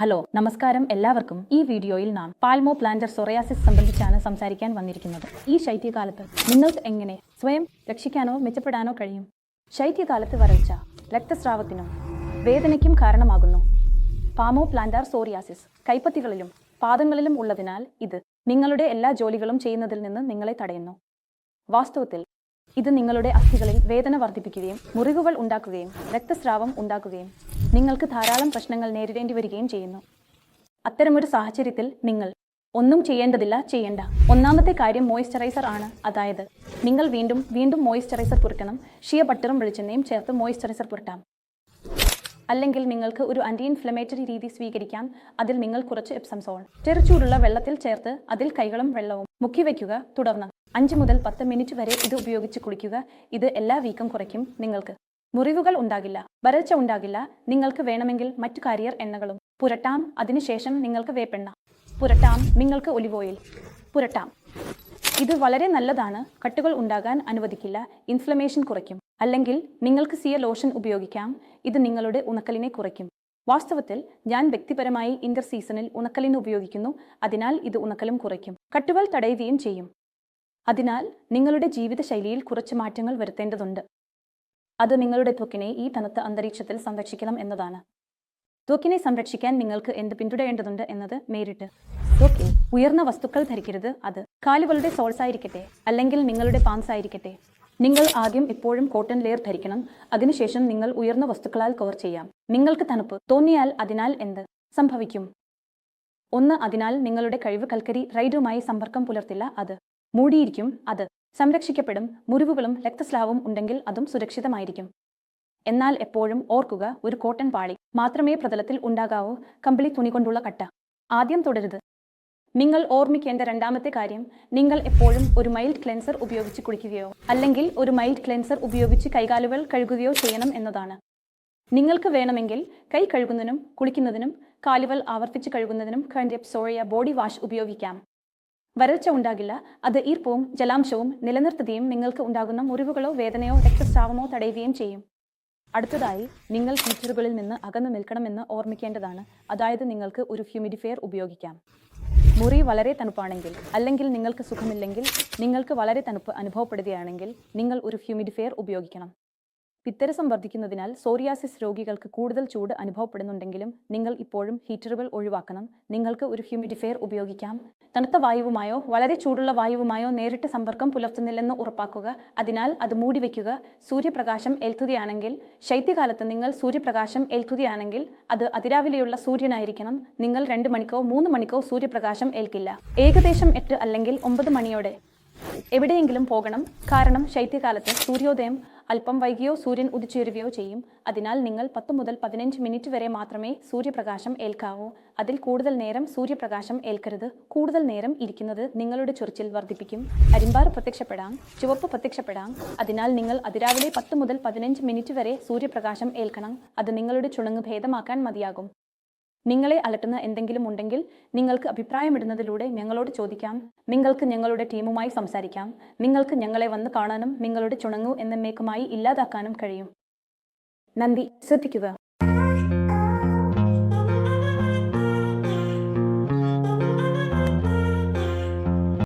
Hello നമസ്കാരം എല്ലാവർക്കും. ഈ വീഡിയോയിൽ നാം പാൽമോ പ്ലാന്റർ സൊറയാസിസ് സംബന്ധിച്ചാണ് സംസാരിക്കാൻ വന്നിരിക്കുന്നത്. ഈ ശൈത്യകാലത്ത് നിങ്ങൾക്ക് എങ്ങനെ സ്വയം രക്ഷിക്കാനോ മെച്ചപ്പെടാനോ കഴിയും? ശൈത്യകാലത്ത് വരൾച്ച രക്തസ്രാവത്തിനും വേദനയ്ക്കും കാരണമാകുന്നു. പാമോ പ്ലാന്റാർ സോറിയാസിസ് കൈപ്പത്തികളിലും പാദങ്ങളിലും ഉള്ളതിനാൽ ഇത് നിങ്ങളുടെ എല്ലാ ജോലികളും ചെയ്യുന്നതിൽ നിന്ന് നിങ്ങളെ തടയുന്നു. വാസ്തവത്തിൽ ഇത് നിങ്ങളുടെ അസ്ഥികളിൽ വേദന വർദ്ധിപ്പിക്കുകയും മുറിവുകൾ ഉണ്ടാക്കുകയും രക്തസ്രാവം ഉണ്ടാക്കുകയും നിങ്ങൾക്ക് ധാരാളം പ്രശ്നങ്ങൾ നേരിടേണ്ടി വരികയും ചെയ്യുന്നു. അത്തരമൊരു സാഹചര്യത്തിൽ നിങ്ങൾ ഒന്നും ചെയ്യേണ്ടതില്ല ചെയ്യേണ്ട. ഒന്നാമത്തെ കാര്യം മോയ്സ്ചറൈസർ ആണ്. അതായത് നിങ്ങൾ വീണ്ടും വീണ്ടും മോയ്സ്ചറൈസർ പുരട്ടണം ഷിയ ബട്ടറും വെളിച്ചെണ്ണയും ചേർത്ത് മോയ്സ്ചറൈസർ പുരട്ടാം. അല്ലെങ്കിൽ നിങ്ങൾക്ക് ഒരു ആന്റി ഇൻഫ്ലമേറ്ററി രീതി സ്വീകരിക്കാം. അതിൽ നിങ്ങൾ കുറച്ച് എപ്സം സോൾ ചെറുചൂടുള്ള വെള്ളത്തിൽ ചേർത്ത് അതിൽ കൈകളും വെള്ളവും മുക്കി വയ്ക്കുക. തുടർന്ന് അഞ്ച് മുതൽ പത്ത് മിനിറ്റ് വരെ ഇത് ഉപയോഗിച്ച് കുളിക്കുക. ഇത് എല്ലാ വീക്കും കുറയ്ക്കും നിങ്ങൾക്ക്. മുറിവുകൾ ഉണ്ടാകില്ല വരൾച്ച ഉണ്ടാകില്ല നിങ്ങൾക്ക് വേണമെങ്കിൽ മറ്റു കാരിയർ എണ്ണകളും. പുരട്ടാം അതിനുശേഷം നിങ്ങൾക്ക് വേപ്പെണ്ണ. പുരട്ടാം നിങ്ങൾക്ക് ഒലിവ് ഓയിൽ. പുരട്ടാം. ഇത് വളരെ നല്ലതാണ് കട്ടുകൾ ഉണ്ടാകാൻ അനുവദിക്കില്ല ഇൻഫ്ലമേഷൻ കുറയ്ക്കും. അല്ലെങ്കിൽ നിങ്ങൾക്ക് സിയ ലോഷൻ ഉപയോഗിക്കാം ഇത് നിങ്ങളുടെ ഉണക്കലിനെ കുറയ്ക്കും. വാസ്തവത്തിൽ ഞാൻ വ്യക്തിപരമായി ഇന്റർ സീസണിൽ ഉണക്കലിന് ഉപയോഗിക്കുന്നു അതിനാൽ ഇത് ഉണക്കലും കുറയ്ക്കും. കട്ടുകൾ തടയുകയും ചെയ്യും. അതിനാൽ നിങ്ങളുടെ ജീവിതശൈലിയിൽ കുറച്ച് മാറ്റങ്ങൾ വരുത്തേണ്ടതുണ്ട്. അത് നിങ്ങളുടെ ത്വക്കിനെ ഈ തണുത്ത അന്തരീക്ഷത്തിൽ സംരക്ഷിക്കണം എന്നതാണ്. ത്വക്കിനെ സംരക്ഷിക്കാൻ നിങ്ങൾക്ക് എന്ത് പിന്തുടരേണ്ടതുണ്ട് എന്നത് നേരിട്ട്. ത്വക്കിൽ ഉയർന്ന വസ്തുക്കൾ ധരിക്കരുത് അത് കാലുകളുടെ സോൾസ് ആയിരിക്കട്ടെ അല്ലെങ്കിൽ നിങ്ങളുടെ പാൻസ് ആയിരിക്കട്ടെ. നിങ്ങൾ ആദ്യം എപ്പോഴും കോട്ടൺ ലെയർ ധരിക്കണം അതിനുശേഷം നിങ്ങൾ ഉയർന്ന വസ്തുക്കളാൽ കവർ ചെയ്യാം. നിങ്ങൾക്ക് തണുപ്പ് തോന്നിയാൽ അതിനാൽ എന്ത് സംഭവിക്കും? ഒന്ന് അതിനാൽ നിങ്ങളുടെ കഴിവ് കൽക്കരി റൈഡുമായി സമ്പർക്കം പുലർത്തില്ല അത് മൂടിയിരിക്കും അത് സംരക്ഷിക്കപ്പെടും മുറിവുകളും രക്തസ്രാവവും ഉണ്ടെങ്കിൽ അതും സുരക്ഷിതമായിരിക്കും. എന്നാൽ എപ്പോഴും ഓർക്കുക ഒരു കോട്ടൺ പാളി മാത്രമേ പ്രതലത്തിൽ ഉണ്ടാകാവൂ കമ്പിളി തുണി കൊണ്ടുള്ള കട്ട. ആദ്യം തുടരുത്. നിങ്ങൾ ഓർമ്മിക്കേണ്ട രണ്ടാമത്തെ കാര്യം നിങ്ങൾ എപ്പോഴും ഒരു മൈൽഡ് ക്ലെൻസർ ഉപയോഗിച്ച് കുളിക്കുകയോ അല്ലെങ്കിൽ ഒരു മൈൽഡ് ക്ലെൻസർ ഉപയോഗിച്ച് കൈകാലുകൾ കഴുകുകയോ ചെയ്യണം എന്നതാണ്. നിങ്ങൾക്ക് വേണമെങ്കിൽ കൈ കഴുകുന്നതിനും കുളിക്കുന്നതിനും കാലുകൾ ആവർത്തിച്ച് കഴുകുന്നതിനും സോറിയ ബോഡി വാഷ് ഉപയോഗിക്കാം. വരൾച്ച ഉണ്ടാകില്ല. അത് ഈർപ്പവും ജലാംശവും നിലനിർത്തുകയും നിങ്ങൾക്ക് ഉണ്ടാകുന്ന മുറിവുകളോ വേദനയോ രക്തസ്രാവമോ തടയുകയും ചെയ്യും. അടുത്തതായി നിങ്ങൾ ഹീറ്ററുകളിൽ നിന്ന് അകന്നു നിൽക്കണമെന്ന് ഓർമ്മിക്കേണ്ടതാണ്. അതായത് നിങ്ങൾക്ക് ഒരു ഹ്യൂമിഡിഫയർ ഉപയോഗിക്കാം. മുറി വളരെ തണുപ്പാണെങ്കിൽ അല്ലെങ്കിൽ നിങ്ങൾക്ക് സുഖമില്ലെങ്കിൽ നിങ്ങൾക്ക് വളരെ തണുപ്പ് അനുഭവപ്പെടുകയാണെങ്കിൽ നിങ്ങൾ ഒരു ഹ്യൂമിഡിഫയർ ഉപയോഗിക്കണം. പിത്തരസം വർദ്ധിക്കുന്നതിനാൽ സോറിയാസിസ് രോഗികൾക്ക് കൂടുതൽ ചൂട് അനുഭവപ്പെടുന്നുണ്ടെങ്കിലും നിങ്ങൾ ഇപ്പോഴും ഹീറ്ററുകൾ ഒഴിവാക്കണം. നിങ്ങൾക്ക് ഒരു ഹ്യൂമിഡിഫയർ ഉപയോഗിക്കാം. തണുത്ത വായുവുമായോ വളരെ ചൂടുള്ള വായുവുമായോ നേരിട്ട് സമ്പർക്കം പുലർത്തുന്നില്ലെന്ന് ഉറപ്പാക്കുക. അതിനാൽ അത് മൂടി വയ്ക്കുക സൂര്യപ്രകാശം ഏൽക്കുകയാണെങ്കിൽ ശൈത്യകാലത്ത് നിങ്ങൾ സൂര്യപ്രകാശം ഏൽക്കുകയാണെങ്കിൽ അത് അതിരാവിലെയുള്ള സൂര്യനായിരിക്കണം. നിങ്ങൾ രണ്ട് മണിക്കോ മൂന്ന് മണിക്കോ സൂര്യപ്രകാശം ഏൽക്കില്ല. ഏകദേശം എട്ട് അല്ലെങ്കിൽ ഒമ്പത് മണിയോടെ എവിടെയെങ്കിലും പോകണം. കാരണം ശൈത്യകാലത്ത് സൂര്യോദയം അല്പം വൈകിയോ സൂര്യൻ ഉദിച്ചുയരുകയോ ചെയ്യും. അതിനാൽ നിങ്ങൾ പത്ത് മുതൽ പതിനഞ്ച് മിനിറ്റ് വരെ മാത്രമേ സൂര്യപ്രകാശം ഏൽക്കാവൂ. അതിൽ കൂടുതൽ നേരം സൂര്യപ്രകാശം ഏൽക്കരുത്. കൂടുതൽ നേരം ഇരിക്കുന്നത് നിങ്ങളുടെ ചൊറിച്ചിൽ വർദ്ധിപ്പിക്കും. അരിമ്പാർ പ്രത്യക്ഷപ്പെടാം. ചുവപ്പ് പ്രത്യക്ഷപ്പെടാം. അതിനാൽ നിങ്ങൾ അതിരാവിലെ പത്ത് മുതൽ പതിനഞ്ച് മിനിറ്റ് വരെ സൂര്യപ്രകാശം ഏൽക്കണം. അത് നിങ്ങളുടെ ചുണങ്ങ് ഭേദമാക്കാൻ മതിയാകും. നിങ്ങളെ അലട്ടുന്ന എന്തെങ്കിലും ഉണ്ടെങ്കിൽ നിങ്ങൾക്ക് അഭിപ്രായമിടുന്നതിലൂടെ ഞങ്ങളോട് ചോദിക്കാം. നിങ്ങൾക്ക് ഞങ്ങളുടെ ടീമുമായി സംസാരിക്കാം. നിങ്ങൾക്ക് ഞങ്ങളെ വന്ന് കാണാനും നിങ്ങളുടെ ചുണങ്ങു എന്നേക്കുമായി ഇല്ലാതാക്കാനും കഴിയും. നന്ദി. ശ്രദ്ധിക്കുക.